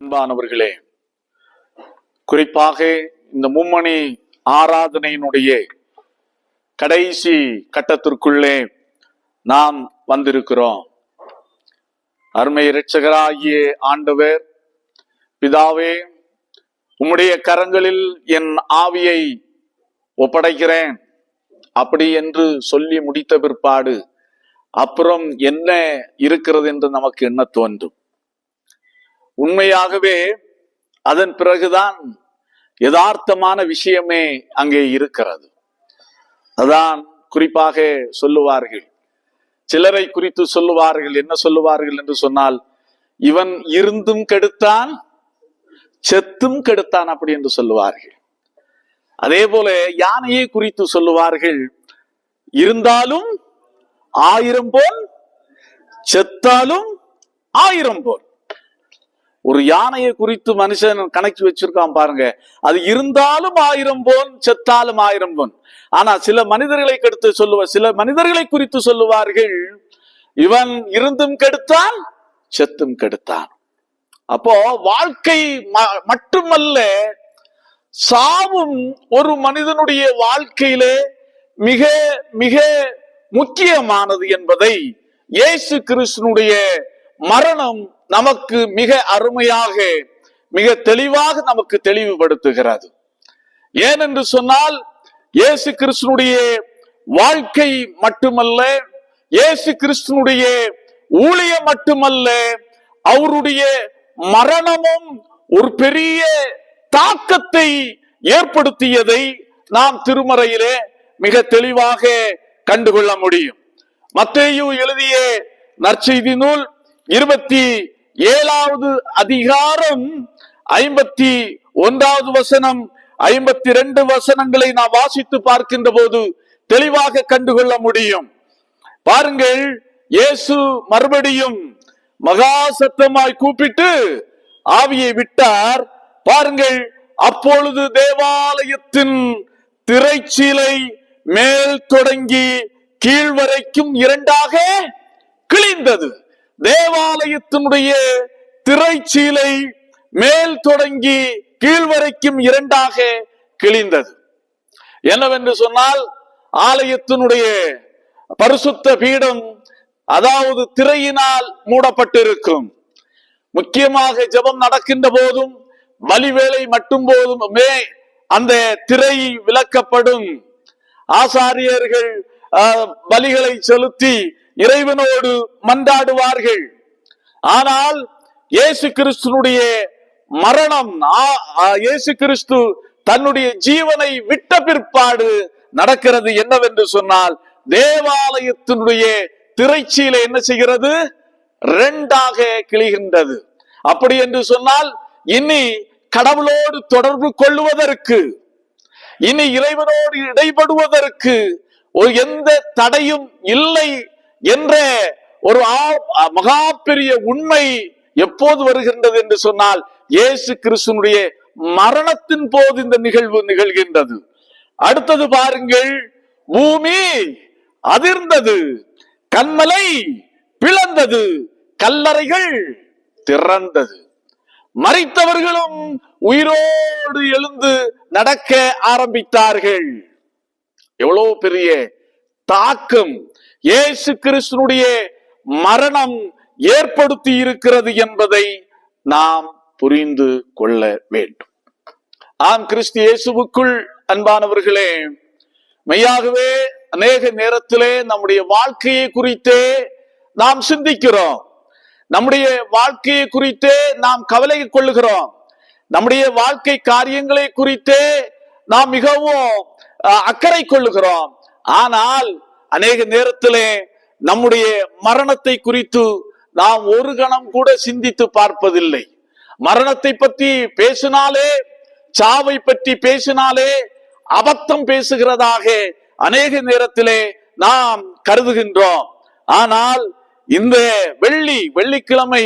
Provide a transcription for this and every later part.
அன்பானவர்களே குறிப்பாக இந்த மும்மணி ஆராதனையினுடைய கடைசி கட்டத்திற்குள்ளே நாம் வந்திருக்கிறோம். அருமை இரட்சகராகிய ஆண்டவர் பிதாவே உம்முடைய கரங்களில் என் ஆவியை ஒப்படைக்கிறேன். அப்படி என்று சொல்லி முடித்த பிற்பாடு அப்புறம் என்ன இருக்கிறது என்று நமக்கு என்ன தோன்றும்? உண்மையாகவே அதன் பிறகுதான் யதார்த்தமான விஷயமே அங்கே இருக்கிறது. அதான் குறிப்பாக சொல்லுவார்கள். சிலரை குறித்து சொல்லுவார்கள் என்ன சொல்லுவார்கள் என்று சொன்னால் இவன் இருந்தும் கெடுத்தான் செத்தும் கெடுத்தான் அப்படி என்று சொல்லுவார்கள். அதே போல யானையை குறித்து சொல்லுவார்கள் இருந்தாலும் ஆயிரம் போல் செத்தாலும் ஆயிரம் போல். ஒரு யானையை குறித்து மனுஷன் கணக்கு வச்சிருக்கான் பாருங்க. அது இருந்தாலும் ஆயிரம் போன் செத்தாலும் ஆயிரம் போன். ஆனா சில மனிதர்களை கெடுத்து சொல்லுவ சில மனிதர்களை குறித்து சொல்லுவார்கள் இவன் இருந்தும் கெடுத்தான் செத்தும் கெடுத்தான். அப்போ வாழ்க்கை ம- மட்டுமல்ல சாவும் ஒரு மனிதனுடைய வாழ்க்கையிலே மிக மிக முக்கியமானது என்பதை இயேசு கிருஷ்ணனுடைய மரணம் நமக்கு மிக அருமையாக மிக தெளிவாக நமக்கு தெளிவுபடுத்துகிறது. ஏனென்று சொன்னால் இயேசு கிறிஸ்தனுடைய வாழ்க்கை மட்டுமல்ல இயேசு கிறிஸ்தனுடைய ஊழிய மட்டுமல்ல அவருடைய மரணமும் ஒரு பெரிய தாக்கத்தை ஏற்படுத்தியதை நாம் திருமறையிலே மிக தெளிவாக கண்டுகொள்ள முடியும். மத்தேயு எழுதிய நற்செய்தி நூல் இருபத்தி ஏழாவது அதிகாரம் ஐம்பத்தி ஒன்றாவது வசனம் ஐம்பத்தி ரெண்டு வசனங்களை நாம் வாசித்து பார்க்கின்ற போது தெளிவாக கண்டுகொள்ள முடியும். பாருங்கள் இயேசு மறுபடியும் மகா சத்தமாய் கூப்பிட்டு ஆவியை விட்டார். பாருங்கள் அப்பொழுது தேவாலயத்தின் திரைச்சீலை மேல் தொடங்கி கீழ் வரைக்கும் இரண்டாக கிழிந்தது. தேவாலயத்தினுடைய திரைச்சீலை மேல் தொடங்கி கீழ்வரைக்கும் இரண்டாக கிழிந்தது. என்னவென்று சொன்னால் ஆலயத்தினுடைய பரிசுத்த பீடம் அதாவது திரையினால் மூடப்பட்டிருக்கும். முக்கியமாக ஜெபம் நடக்கின்ற போதும் பலிவேளை மட்டும் போதுமே அந்த திரை விலக்கப்படும் ஆசாரியர்கள் ஆஹ், பலிகளை செலுத்தி இறைவனோடு மன்றாடுவார்கள். ஆனால் இயேசு கிறிஸ்துனுடைய மரணம் இயேசு கிறிஸ்து தன்னுடைய ஜீவனை விட்ட பிற்பாடு நடக்கிறது என்னவென்று சொன்னால் தேவாலயத்தினுடைய திரைச்சியில என்ன செய்கிறது? ரெண்டாக கிழிகின்றது. அப்படி என்று சொன்னால் இனி கடவுளோடு தொடர்பு கொள்ளுவதற்கு இனி இறைவனோடு இடைபடுவதற்கு ஒரு எந்த தடையும் இல்லை என்ற ஒரு ஆ- மகா பெரிய உண்மை எப்போது வருகின்றது என்று சொன்னால் இயேசு கிறிஸ்துனுடைய மரணத்தின் போது இந்த நிகழ்வு நிகழ்கின்றது. அடுத்தது பாருங்கள் பூமி அதிர்ந்தது கண்மலை பிளந்தது கல்லறைகள் திறந்தது. மறைத்தவர்களும் உயிரோடு எழுந்து நடக்க ஆரம்பித்தார்கள். எவ்வளவு பெரிய தாக்கம் இயேசு கிறிஸ்தனுடைய மரணம் ஏற்படுத்தி இருக்கிறது என்பதை நாம் புரிந்து கொள்ள வேண்டும். ஆம் கிறிஸ்து இயேசுவுக்குள் அன்பானவர்களே மெய்யாகவே அநேக நேரத்திலே நம்முடைய வாழ்க்கையை குறித்தே நாம் சிந்திக்கிறோம். நம்முடைய வாழ்க்கையை குறித்தே நாம் கவலை கொள்ளுகிறோம். நம்முடைய வாழ்க்கை காரியங்களை குறித்தே நாம் மிகவும் அக்கறை கொள்ளுகிறோம். ஆனால் அநேக நேரத்திலே நம்முடைய மரணத்தை குறித்து நாம் ஒரு கணம் கூட சிந்தித்து பார்ப்பதில்லை. மரணத்தை பற்றி பேசினாலே சாவை பற்றி பேசினாலே அபத்தம் பேசுகிறதாக அநேக நேரத்திலே நாம் கருதுகின்றோம். ஆனால் இந்த வெள்ளி வெள்ளிக்கிழமை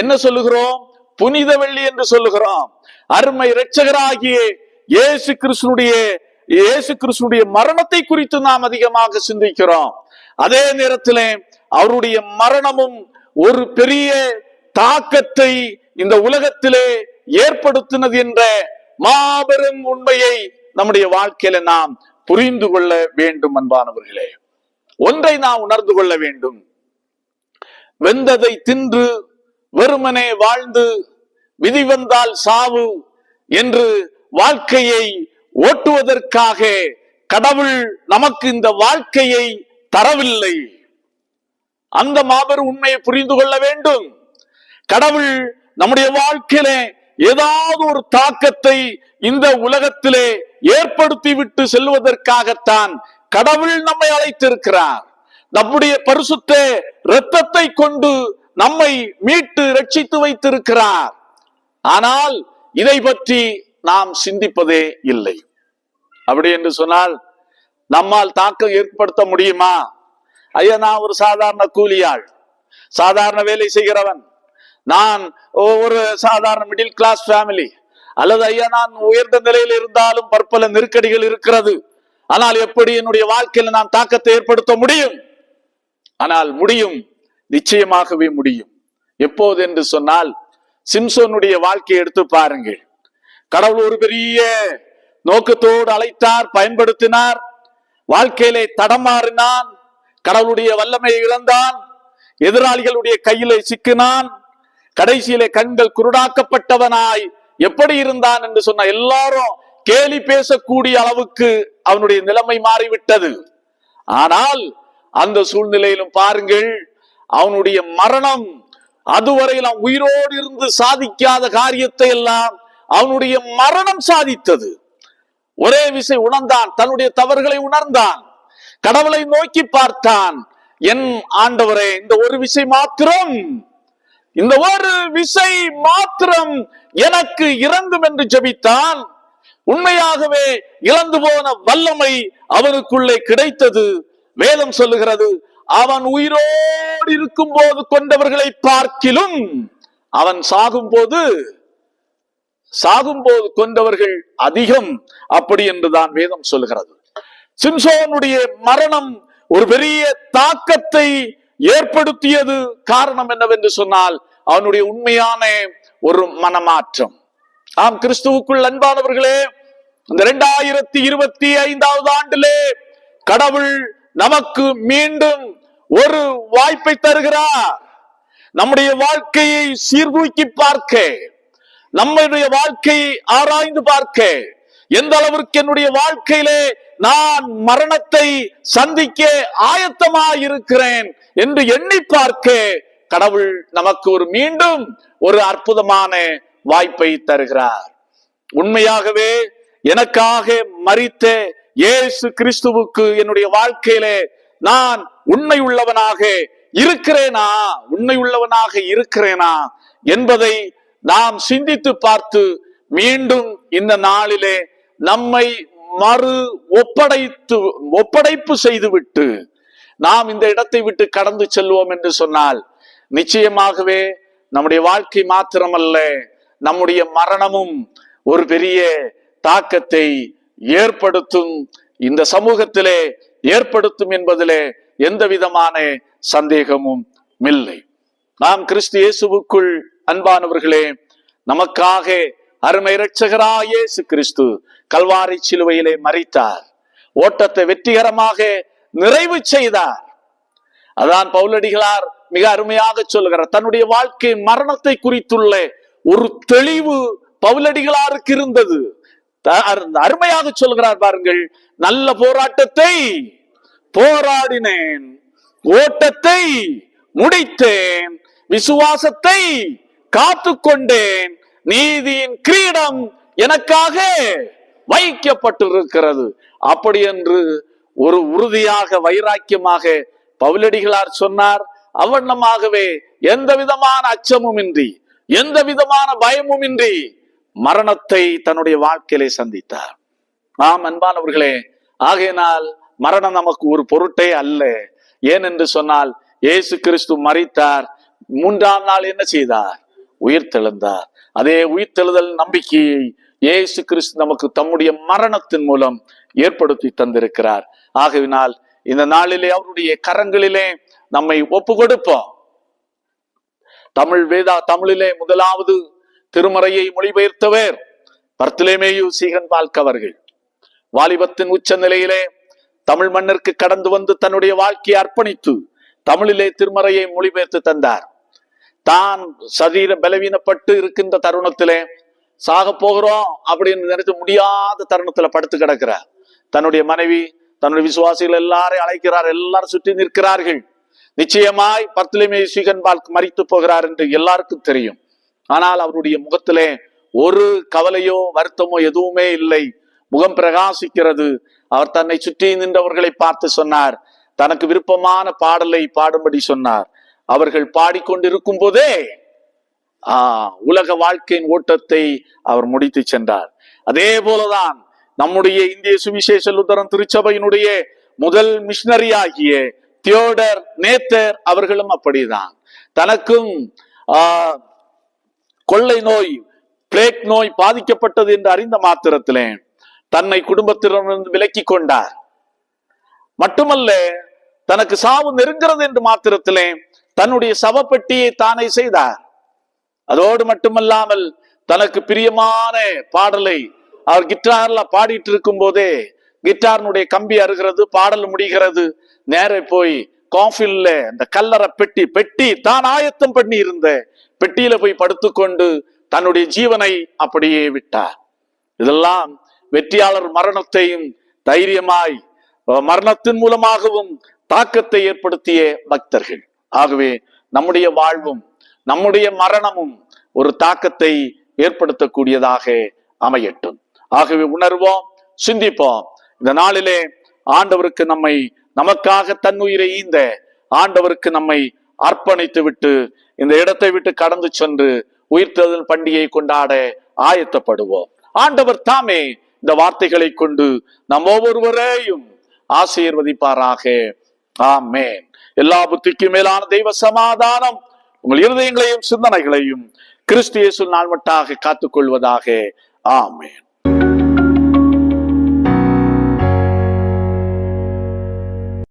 என்ன சொல்லுகிறோம்? புனித வெள்ளி என்று சொல்லுகிறோம். அருமை இரட்சகராகிய இயேசு கிருஷ்ணனுடைய இயேசு கிறிஸ்துடைய மரணத்தை குறித்து நாம் அதிகமாக சிந்திக்கிறோம். அதே நேரத்திலே அவருடைய மரணமும் ஒரு பெரிய தாக்கத்தை இந்த உலகத்திலே ஏற்படுத்தினது என்ற மாபெரும் உண்மையை நம்முடைய வாழ்க்கையில நாம் புரிந்து கொள்ள வேண்டும் அன்பானவர்களே. ஒன்றை நாம் உணர்ந்து கொள்ள வேண்டும். வெந்ததை தின்று வெறுமனே வாழ்ந்து விதி வந்தால் சாவு என்று வாழ்க்கையை ஓட்டுவதற்காக கடவுள் நமக்கு இந்த வாழ்க்கையை தரவில்லை. அந்த மாபெரும் உண்மையை புரிந்து கொள்ள வேண்டும். கடவுள் நம்முடைய வாழ்க்கையில ஏதாவது ஒரு தாக்கத்தை இந்த உலகத்திலே ஏற்படுத்தி விட்டு செல்வதற்காகத்தான் கடவுள் நம்மை அழைத்திருக்கிறார். நம்முடைய பரிசுத்த இரத்தத்தை கொண்டு நம்மை மீட்டு ரட்சித்து வைத்திருக்கிறார். ஆனால் இதை பற்றி நாம் சிந்திப்பதே இல்லை. அப்படி என்று சொன்னால் நம்மால் தாக்கம் ஏற்படுத்த முடியுமா? ஐயா நான் ஒரு சாதாரண கூலியாள். சாதாரண வேலை செய்கிறவன். நான் ஒரு சாதாரண மிடில் கிளாஸ் ஃபேமிலி அல்லது ஐயா நான் உயர்ந்த நிலையில் இருந்தாலும் பற்பல நெருக்கடிகள் இருக்கிறது. ஆனால் எப்படி என்னுடைய வாழ்க்கையில் நான் தாக்கத்தை ஏற்படுத்த முடியும்? ஆனால் முடியும் நிச்சயமாகவே முடியும். எப்போது என்று சொன்னால் சிம்சோனுடைய வாழ்க்கையை எடுத்து பாருங்கள். கடவுள் ஒரு பெரிய நோக்கத்தோடு அழைத்தார் பயன்படுத்தினார். வாழ்க்கையிலே தடமாறினான் கடவுளுடைய வல்லமையை இழந்தான். எதிராளிகளுடைய கையிலே சிக்கினான். கடைசியிலே கண்கள் குருடாக்கப்பட்டவனாய் எப்படி இருந்தான் என்று சொன்ன எல்லாரும் கேலி பேசக்கூடிய அளவுக்கு அவனுடைய நிலைமை மாறிவிட்டது. ஆனால் அந்த சூழ்நிலையிலும் பாருங்கள் அவனுடைய மரணம் அதுவரையில் அவன் உயிரோடு இருந்து சாதிக்காத காரியத்தை எல்லாம் அவனுடைய மரணம் சாதித்தது. ஒரே விசை உணர்ந்தான் தன்னுடைய தவறுகளை உணர்ந்தான். கடவுளை நோக்கி பார்த்தான். என் ஆண்டவரே இந்த ஒரு விசை மாத்திரம். இந்த ஒரு விசை மாத்திரம் எனக்கு இறங்கும் என்று ஜெபித்தான் உண்மையாகவே இழந்து போன வல்லமை அவனுக்குள்ளே கிடைத்தது. வேதம் சொல்லுகிறது அவன் உயிரோடு இருக்கும் போது கொண்டவர்களை பார்க்கிலும் அவன் சாகும் போது சாகும் போது கொண்டவர்கள் அதிகம் அப்படி என்றுதான் வேதம் சொல்லுகிறது. சிம்சோனுடைய மரணம் ஒரு பெரிய தாக்கத்தை ஏற்படுத்தியது காரணம் என்னவென்று சொன்னால் அவனுடைய உண்மையான ஒரு மனமாற்றம். ஆம் கிறிஸ்துவுக்குள் அன்பானவர்களே இந்த இரண்டாயிரத்தி இருபத்தி ஐந்தாவது ஆண்டிலே கடவுள் நமக்கு மீண்டும் ஒரு வாய்ப்பை தருகிறார். நம்முடைய வாழ்க்கையை சீர்தூக்கி பார்க்க நம்மளுடைய வாழ்க்கையை ஆராய்ந்து பார்க்க. எந்த அளவிற்கு என்னுடைய வாழ்க்கையிலே நான் மரணத்தை சந்திக்க ஆயத்தமாய் இருக்கிறேன் என்று எண்ணி பார்க்க கடவுள் நமக்கு ஒரு மீண்டும் ஒரு அற்புதமான வாய்ப்பை தருகிறார். உண்மையாகவே எனக்காக மறித்த இயேசு கிறிஸ்துவுக்கு என்னுடைய வாழ்க்கையிலே நான் உண்மை உள்ளவனாக இருக்கிறேனா? உண்மை உள்ளவனாக இருக்கிறேனா? என்பதை நாம் சிந்தித்து பார்த்து மீண்டும் இந்த நாளிலே நம்மை மறு ஒப்படைத்து ஒப்படைப்பு செய்துவிட்டு நாம் இந்த இடத்தை விட்டு கடந்து செல்வோம் என்று சொன்னால் நிச்சயமாகவே நம்முடைய வாழ்க்கை மாத்திரமல்ல நம்முடைய மரணமும் ஒரு பெரிய தாக்கத்தை ஏற்படுத்தும் இந்த சமூகத்திலே ஏற்படுத்தும் என்பதிலே எந்த விதமான சந்தேகமும் இல்லை. நாம் கிறிஸ்து இயேசுவுக்குள் அன்பானவர்களே நமக்காக அருமை இரட்சகராயேசு கிறிஸ்து கல்வாரி சிலுவையிலே மறித்தார் ஓட்டத்தை வெற்றிகரமாக நிறைவு செய்தார். அதான் பவுலடிகளார் மிக அருமையாக சொல்லுகிறார் தன்னுடைய வாழ்க்கை மரணத்தை குறித்துள்ள ஒரு தெளிவு பவுலடிகளாருக்கு இருந்தது. த- அருமையாக சொல்கிறார் பாருங்கள் நல்ல போராட்டத்தை போராடினேன் ஓட்டத்தை முடித்தேன் விசுவாசத்தை காத்து கொண்டேன் நீதியின் கிரீடம் எனக்காக வைக்கப்பட்டிருக்கிறது. அப்படி என்று ஒரு உறுதியாக வைராக்கியமாக பவுலடிகளார் சொன்னார். அவண்ணமாகவே எந்த விதமான அச்சமும் இன்றி எந்த விதமான பயமும் இன்றி மரணத்தை தன்னுடைய வாழ்க்கையிலே சந்தித்தார். ஆம் அன்பானவர்களே ஆகையினால் மரணம் நமக்கு ஒரு பொருட்டே அல்ல. ஏனென்று சொன்னால் இயேசு கிறிஸ்து மறித்தார் மூன்றாம் நாள் என்ன செய்தார்? உயிர்த்தெழுந்தார். அதே உயிர்த்தெழுதல் நம்பிக்கையை இயேசு கிறிஸ்து நமக்கு தம்முடைய மரணத்தின் மூலம் ஏற்படுத்தி தந்திருக்கிறார். ஆகையினால் இந்த நாளிலே அவருடைய கரங்களிலே நம்மை ஒப்பு கொடுப்போம் தமிழ் வேதா தமிழிலே முதலாவது திருமறையை மொழிபெயர்த்தவர் பர்த்திலேமேயு சீகன் பால்க் அவர்கள். வாலிபத்தின் உச்ச நிலையிலே தமிழ் மண்ணிற்கு கடந்து வந்து தன்னுடைய வாழ்க்கையை அர்ப்பணித்து தமிழிலே திருமறையை மொழிபெயர்த்து தந்தார். தான் சரீர பலவீனப்பட்டு இருக்கின்ற தருணத்திலே சாக போகிறோம் அப்படின்னு நினைச்சு முடியாத தருணத்துல படுத்து கிடக்கிறார் தன்னுடைய மனைவி தன்னுடைய விசுவாசிகள் எல்லாரையும் அழைக்கிறார் எல்லாரும் சுற்றி நிற்கிறார்கள். நிச்சயமாய் பர்த்திலேமே சீகன்பால் மறித்து போகிறார் என்று எல்லாருக்கும் தெரியும். ஆனால் அவருடைய முகத்திலே ஒரு கவலையோ வருத்தமோ எதுவுமே இல்லை. முகம் பிரகாசிக்கிறது. அவர் தன்னை சுற்றி நின்றவர்களை பார்த்து சொன்னார். தனக்கு விருப்பமான பாடலை பாடும்படி சொன்னார். அவர்கள் பாடிக்கொண்டிருக்கும் போதே ஆஹ் உலக வாழ்க்கையின் ஓட்டத்தை அவர் முடித்து சென்றார். அதே போலதான் நம்முடைய இந்திய சுவிசேஷ லுத்தரம் திருச்சபையினுடைய முதல் மிஷினரி ஆகிய தியோடர் நேத்தர் அவர்களும் அப்படிதான். தனக்கும் ஆஹ் கொள்ளை நோய் பிளேக் நோய் பாதிக்கப்பட்டது என்று அறிந்த மாத்திரத்திலே தன்னை குடும்பத்திலிருந்து விலக்கி கொண்டார். மட்டுமல்ல தனக்கு சாவு நெருங்கிறது என்று மாத்திரத்திலே தன்னுடைய சவப்பெட்டியை தானே செய்தார். அதோடு மட்டுமல்லாமல் தனக்கு பிரியமான பாடலை அவர் கிட்டார்ல பாடிட்டு இருக்கும் போதே கிட்டாரினுடைய கம்பி அறுகிறது பாடல் முடிகிறது நேரே போய் காஃபில்ல அந்த கல்லறை பெட்டி பெட்டி தான் ஆயத்தம் பண்ணி இருந்த பெட்டியில போய் படுத்துக்கொண்டு தன்னுடைய ஜீவனை அப்படியே விட்டார். இதெல்லாம் வெற்றியாளர் மரணத்தையும் தைரியமாய் மரணத்தின் மூலமாகவும் தாக்கத்தை ஏற்படுத்திய பக்தர்கள். ஆகவே நம்முடைய வாழ்வும் நம்முடைய மரணமும் ஒரு தாக்கத்தை ஏற்படுத்தக்கூடியதாக அமையட்டும். ஆகவே உணர்வோம் சிந்திப்போம். இந்த நாளிலே ஆண்டவருக்கு நம்மை நமக்காக தன்னுயிரை ஈந்த ஆண்டவருக்கு நம்மை அர்ப்பணித்து விட்டு இந்த இடத்தை விட்டு கடந்து சென்று உயிர்த்தெழுதல் பண்டிகையை கொண்டாட ஆயத்தப்படுவோம். ஆண்டவர் தாமே இந்த வார்த்தைகளை கொண்டு நம் ஒவ்வொருவரையும் ஆசீர்வதிப்பாராக. ஆமேன். எல்லா புத்திக்கும் மேலான தெய்வ சமாதானம். உங்கள் இருதயங்களையும் சிந்தனைகளையும் கிறிஸ்து இயேசு நாள்மட்டாக காத்துக்கொள்வதாக. ஆமேன்.